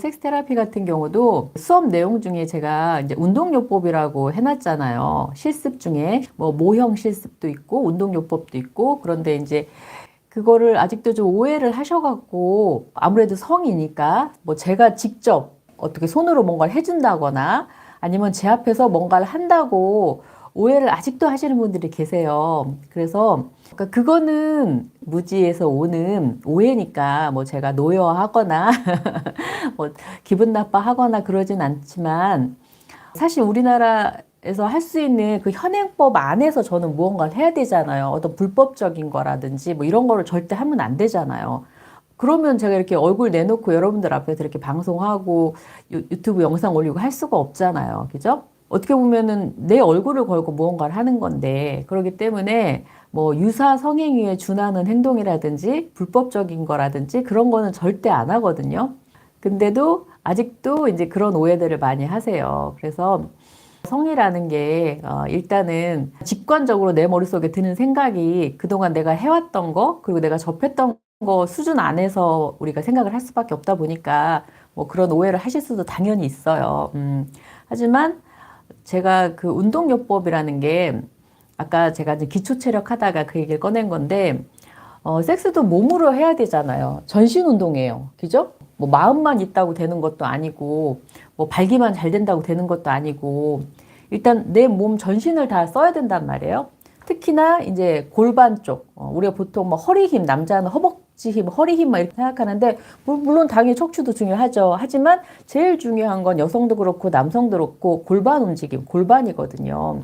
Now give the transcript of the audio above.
섹스 테라피 같은 경우도 수업 내용 중에 제가 이제 운동요법이라고 해놨잖아요. 실습 중에 뭐 모형 실습도 있고 운동요법도 있고 그런데 이제 그거를 아직도 좀 오해를 하셔갖고 아무래도 성이니까 뭐 제가 직접 어떻게 손으로 뭔가를 해준다거나 아니면 제 앞에서 뭔가를 한다고 오해를 아직도 하시는 분들이 계세요. 그래서 그러니까 그거는 무지에서 오는 오해니까 뭐 제가 노여하거나 뭐 기분 나빠하거나 그러진 않지만 사실 우리나라에서 할 수 있는 그 현행법 안에서 저는 무언가를 해야 되잖아요. 어떤 불법적인 거라든지 뭐 이런 거를 절대 하면 안 되잖아요. 그러면 제가 이렇게 얼굴 내놓고 여러분들 앞에서 이렇게 방송하고 유, 유튜브 영상 올리고 할 수가 없잖아요. 그죠? 어떻게 보면은 내 얼굴을 걸고 무언가를 하는 건데 그렇기 때문에 뭐 유사 성행위에 준하는 행동이라든지 불법적인 거라든지 그런 거는 절대 안 하거든요. 근데도 아직도 이제 그런 오해들을 많이 하세요. 그래서 성이라는 게 어, 일단은 직관적으로 내 머릿속에 드는 생각이 그동안 내가 해왔던 거 그리고 내가 접했던 거 수준 안에서 우리가 생각을 할 수밖에 없다 보니까 뭐 그런 오해를 하실 수도 당연히 있어요. 음, 하지만 제가 그 운동요법이라는 게 아까 제가 이제 기초 체력 하다가 그 얘기를 꺼낸 건데 어, 섹스도 몸으로 해야 되잖아요. 전신 운동이에요. 그죠? 뭐 마음만 있다고 되는 것도 아니고 뭐 발기만 잘 된다고 되는 것도 아니고 일단 내 몸 전신을 다 써야 된단 말이에요. 특히나 이제 골반 쪽 어, 우리가 보통 뭐 허리 힘 남자는 허벅 지 힘, 허리 힘 막 이렇게 생각하는데 물- 물론 당연히 척추도 중요하죠. 하지만 제일 중요한 건 여성도 그렇고 남성도 그렇고 골반 움직임, 골반이거든요.